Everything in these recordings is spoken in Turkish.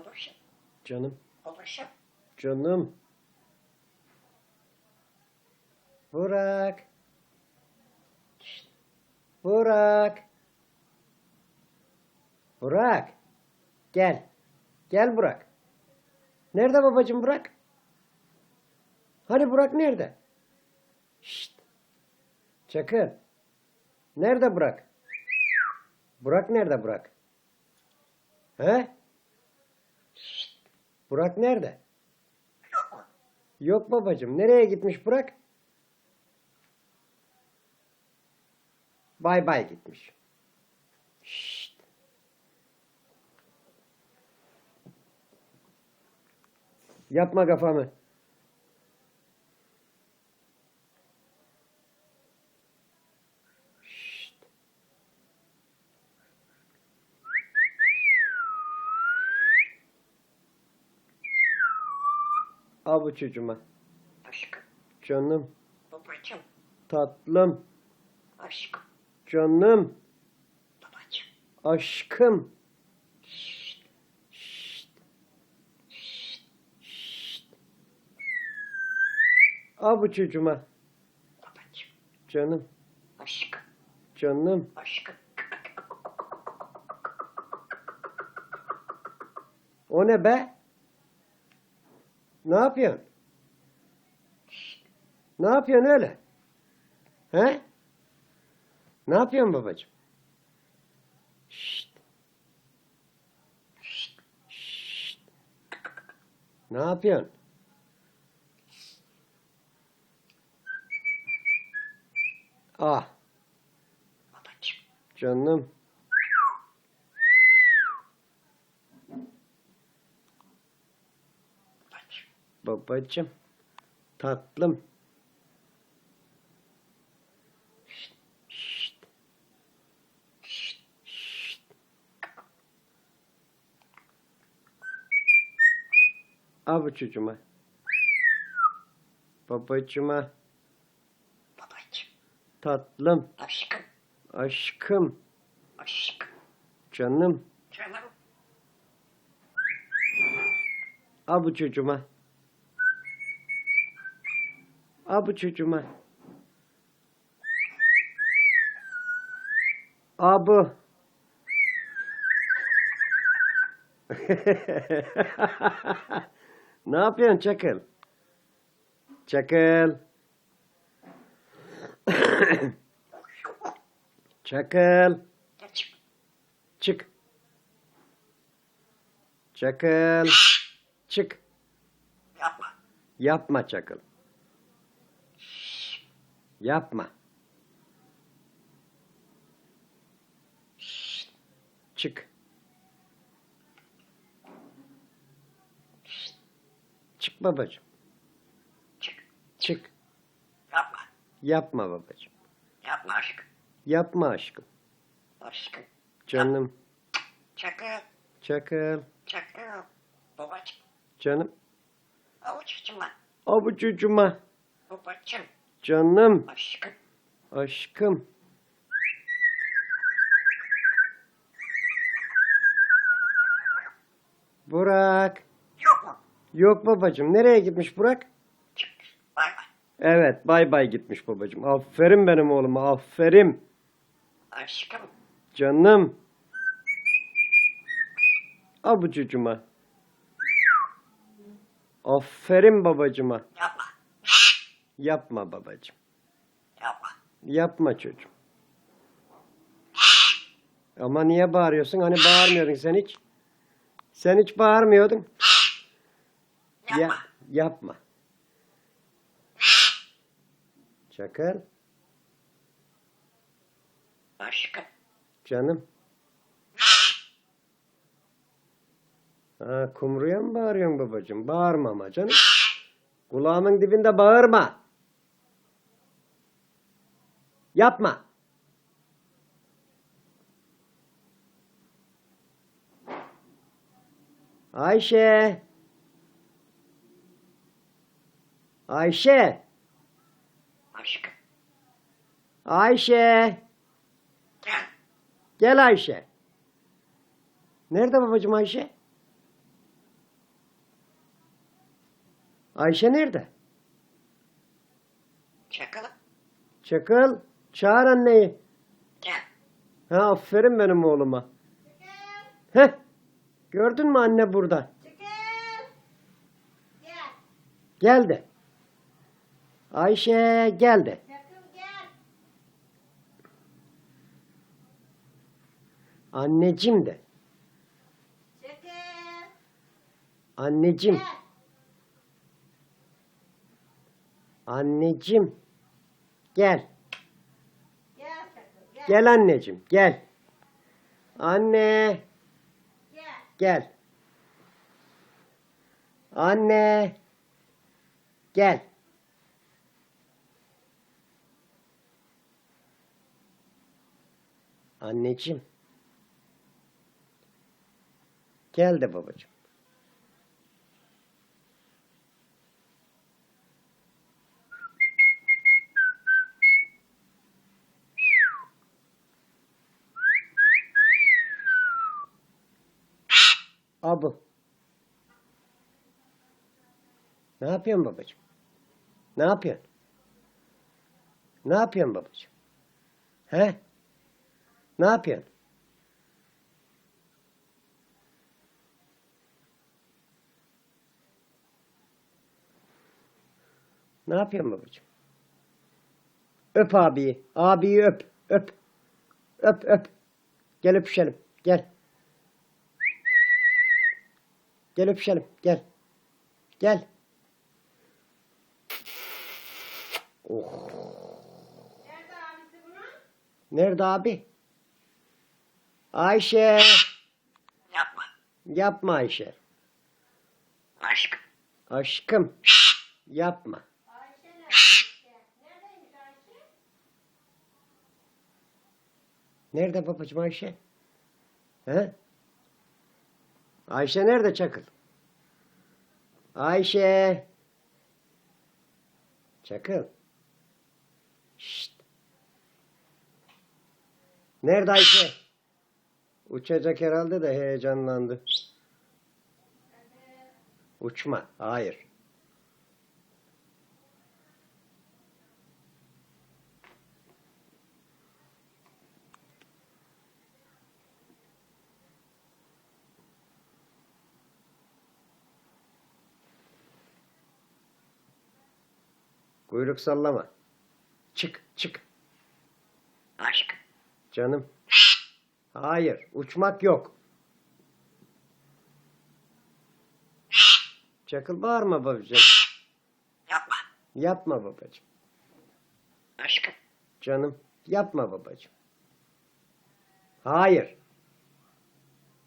Babacım. Canım. Babacım. Canım. Burak. Burak. Burak. Gel. Gel Burak. Nerede babacığım Burak? Hani Burak nerede? Şşt. Çakır. Nerede Burak? Burak nerede Burak? He? Burak nerede? Yok babacığım. Nereye gitmiş Burak? Bay bay gitmiş. Şşt. Yapma kafamı. Şşt. Çocuğuma. Aşkım. Canım, Babacım. tatlım, Aşkım. canım, Babacım. aşkım. Şşt. Şşt. Çocuğuma. Babacım. Canım, Aşkım. canım. Aşkım. O ne be? Ne yapıyorsun? Ne yapıyorsun öyle? He? Ne yapıyorsun babacığım? Şşt. Şşt. Ne yapıyorsun? Ah Babacım. canım. Babacım. Tatlım. Şşt. Şşt. Babacığıma. Babacım. Tatlım. Aşkım. Aşkım. Aşkım. Canım. Canım. Çocuğuma. Al bu çocuğuma. Al bu. ne yapıyorsun Çakıl? Çakıl. Çakıl. Çık. Çakıl. Çık. Yapma. Yapma Çakıl. Yapma. Çık. Çık babacığım. Çık. Çık. Yapma. Yapma babacığım. Yapma aşkım. Yapma aşkım. Aşkım. Canım. Çakıl. Çakıl. Çakıl. Babacım. Canım. Avuççuma. Avucucuma. Babacım. Canım. Aşkım. Aşkım. Burak. Yok mu? Yok babacığım. Nereye gitmiş Burak? Bay bay. Evet bay bay gitmiş babacığım. Aferin benim oğluma aferin. Aşkım. Canım. Al bu çocuğuma. Aferin babacığıma. Yapma. Yapma babacığım. Yapma. Yapma çocuğum. Ama niye bağırıyorsun? Hani bağırmıyordun sen hiç. Sen hiç bağırmıyordun. Yapma. Ya, yapma. Çakır. Aşkım. Canım. Ha, kumruya mı bağırıyorsun babacığım? Bağırma ama canım. Kulağımın dibinde bağırma. Yapma. Ayşe. Ayşe. Aşkım. Ayşe. Gel. Gel Ayşe. Nerede babacığım Ayşe? Ayşe nerede? Çakal. Çakıl. Çağır anneyi. Ha aferin benim oğluma. Heh. Gördün mü anne burada? Gel. Geldi. Ayşe geldi. Anneciğim de. Anneciğim. Anneciğim. Gel. Gel. Anneciğim. Gel. Anne. Gel. Gel. Anne. Gel. Anneciğim. Gel de babacığım. Abu. Ne yapıyorsun babacığım? Ne yapıyorsun? Ne yapıyorsun babacığım? He? Ne yapıyorsun? Ne yapıyorsun babacığım? Öp abiyi. Abiyi öp. Öp. Öp öp. Gel öpüşelim. Gel. Gel öpüşelim. Gel. Gel. Oh. Nerede abisi bunun? Nerede abi? Ayşe. Yapma. Yapma Ayşe. Aşkım. Aşkım. Yapma. Ayşe nerede? Ayşe? Neredeymiş Ayşe? Nerede babacığım Ayşe? He? Ayşe nerede Çakıl? Ayşe. Çakıl. Şşt. Nerede Ayşe? Uçacak herhalde de heyecanlandı. Uçma. Hayır. Kuyruk sallama. Çık, çık. Aşkım. Canım. Hayır, uçmak yok. Çakıl bağırma babacığım. Yapma. Yapma babacığım. Aşkım. Canım, yapma babacığım. Hayır.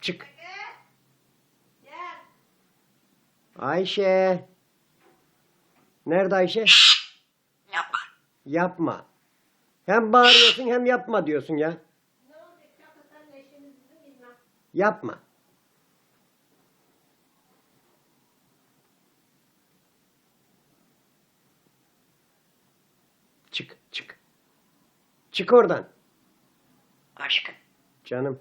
Çık. Ayşe. Nerede Ayşe? Yapma. Hem bağırıyorsun hem yapma diyorsun ya. Ne olacak bilmem. Yapma. Çık, çık. Çık oradan. Aşkım. Canım.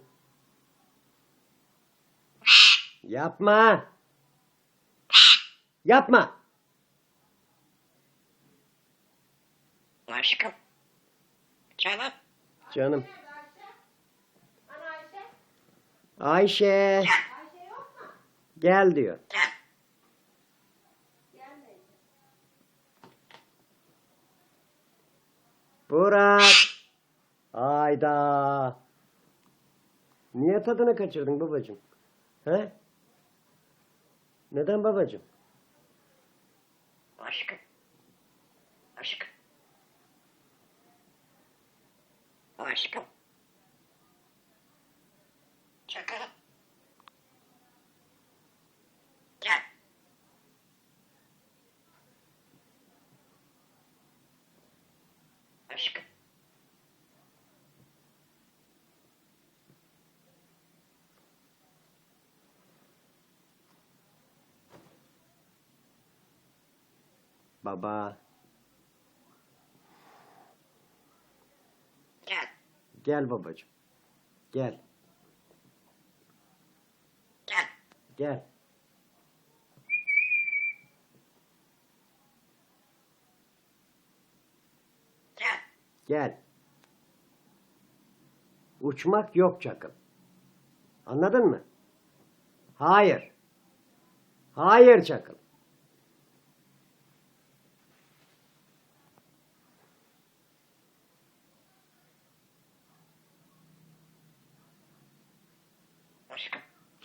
Yapma. Yapma. Aşkım. Canım. Canım. Ayşe? Ana Ayşe? Ayşe. Ayşe yok mu? Gel diyor. Gel. Gelmedi. Burak. Hayda. Niye tadını kaçırdın babacığım? He? Neden babacığım? Aşkım. Aşkım. Çakal. Gel. Aşkım. Baba. Gel babacım. Gel. Gel. Gel. Gel. Gel. Uçmak yok çakım. Anladın mı? Hayır. Hayır çakım.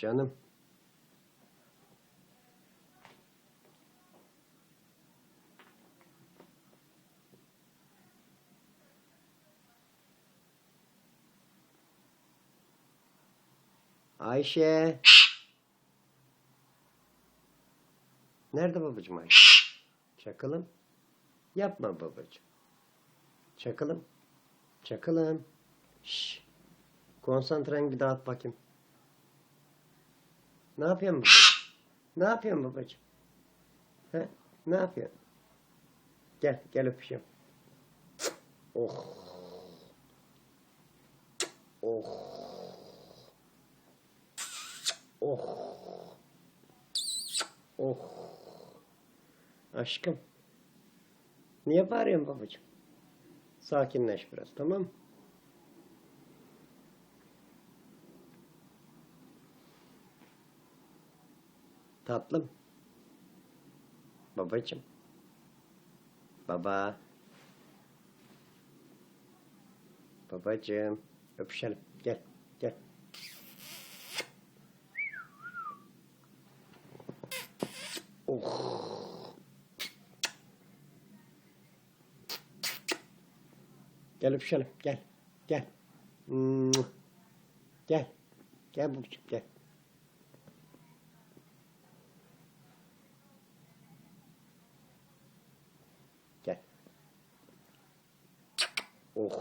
Canım. Ayşe. Nerede babacığım Ayşe? Çakılım. Yapma babacığım. Çakılım. Çakılım. Şş. Konsantreni bir dağıt bakayım. Ne yapıyorsun babacığım? Ne yapıyorsun babacığım? He? Ne yapıyorsun? Gel, gel öpüşeyim. Oh. Oh. Oh. Oh. Aşkım. Niye bağırıyorsun babacığım? Sakinleş biraz, tamam mı? Tatlım. Babacığım. Baba. Babacığım. Öpüşelim. Gel. Gel. Oh. Gel öpüşelim. Gel. Gel. Gel. Gel babacığım gel. Gel. Oh.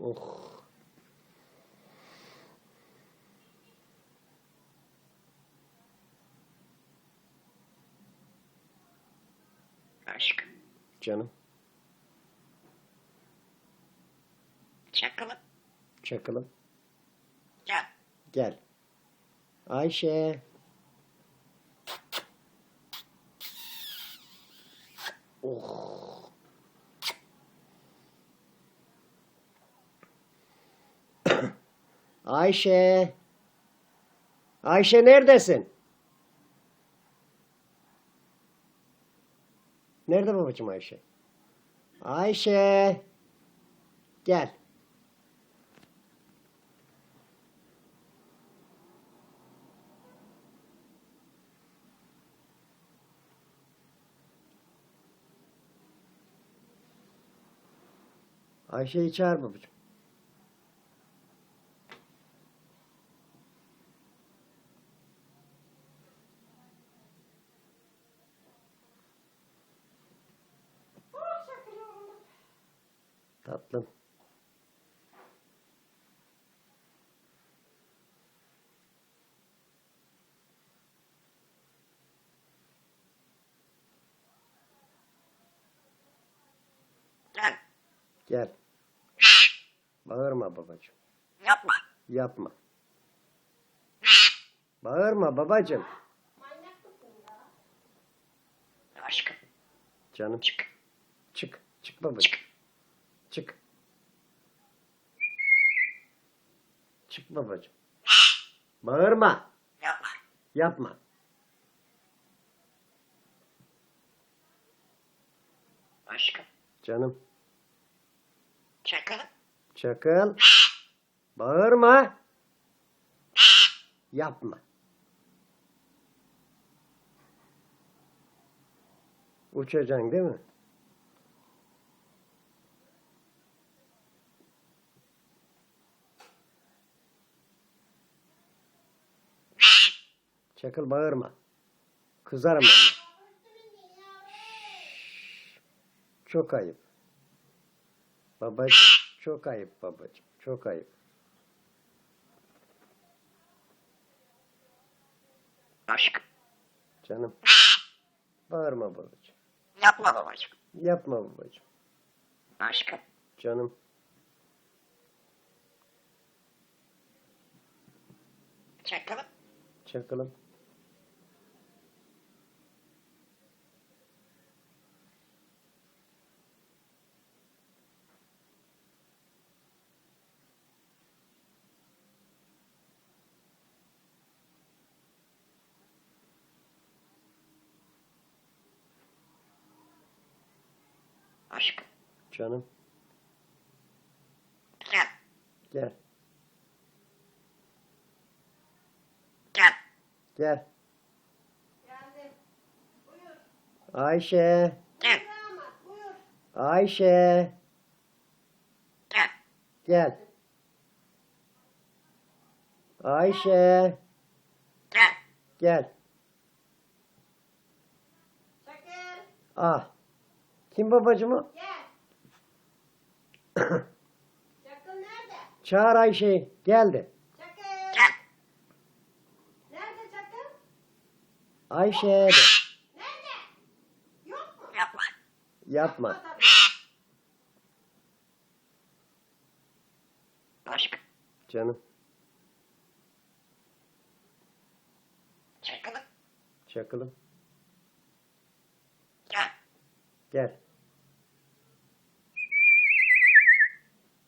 Oh. Aşkım. Canım. Çakılım. Çakılım. Gel. Gel. Ayşe. Oh. Ayşe. Ayşe neredesin? Nerede babacığım Ayşe? Ayşe. Gel. Ayşe'yi çağır babacığım. Oh şakır oğlum. Tatlım. Gel. Gel. Bağırma babacığım. Yapma. Yapma. Bağırma babacığım. Aşkım. Canım Çık. çık. Çık babacığım. Çık. Çık. Çık babacığım. Bağırma. Yapma. Yapma. Aşkım. Canım. Çakılım. Çakıl. Bağırma. Yapma. Uçacaksın değil mi? Çakıl bağırma. Kızarım. Çok ayıp. Babacığım çok ayıp babacığım. Çok ayıp. Aşkım. Canım. Bağırma babacığım. Yapma babacığım. Yapma babacığım. Aşkım. Canım. Çakılım. Çakılım. Aşkım. Canım. Gel. Gel. Gel. Gel. Geldim. Buyur. Ayşe. Gel. Buyur. Ayşe. Gel. Gel. Ayşe. Gel. Gel. Şakir. Ah. Kim babacığım o? Gel. Şakir nerede? Çağır Ayşe'yi. Geldi. Gel. Nerede Şakir? Ayşe de. Nerede? Yok mu? Yapma. Yapma. tabii. Aşkım. Canım. Çakılın. Çakılım. Gel. Gel.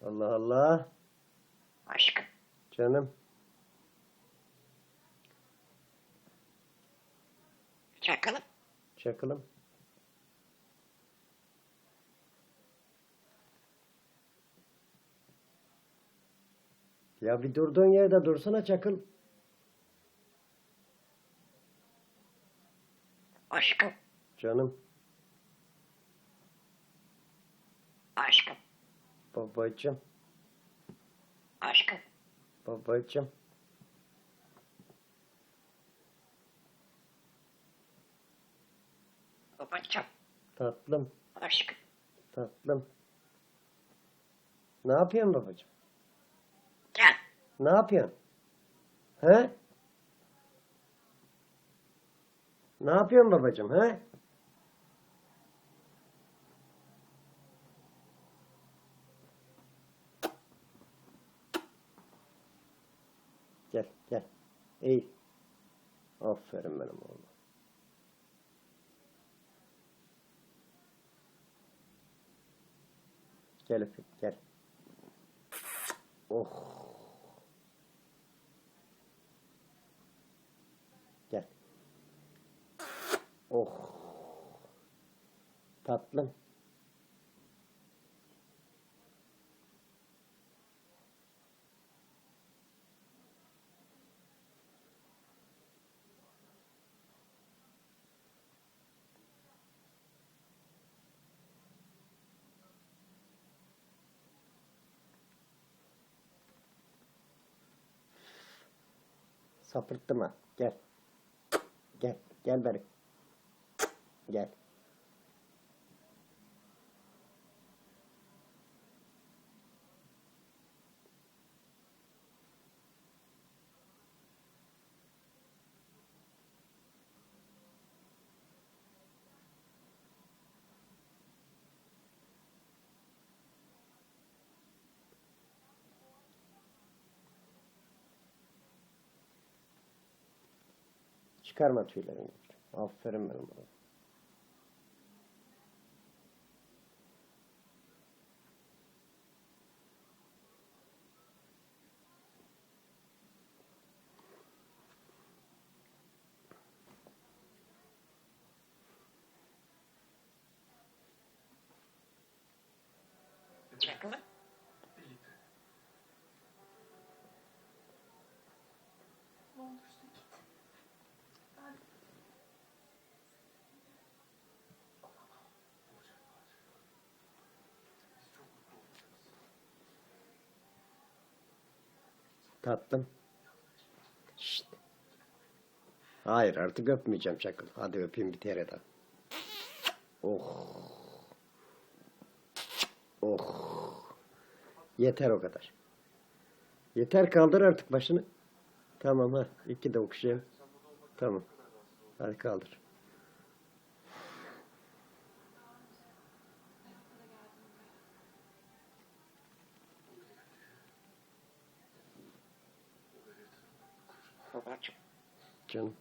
Allah Allah. Aşkım. Canım. Çakılın. Çakılım. Ya bir durduğun yerde dursana çakıl. Aşkım. Canım. Aşkım. Babacım. Aşkım. Babacım. Babacığım. Tatlım. Aşkım. Tatlım. Ne yapıyorsun babacım? Gel. Ne yapıyorsun? He? Ne yapıyorsun babacım he? Gel gel. Eğil. Aferin benim oğlum. Gel öpeyim gel. Oh. Gel. Oh. Tatlım. Sapırtma. Gel. Gel. Gel beri. Gel. Çıkarma tüylerini. Aferin benim oğlum. Tatlım. Şşt. Hayır artık öpmeyeceğim çakıl. Hadi öpeyim bir kere daha. Oh. Oh. Yeter o kadar. Yeter kaldır artık başını. Tamam ha. İki de okşayayım. Tamam. Hadi kaldır. Babacığım. Canım.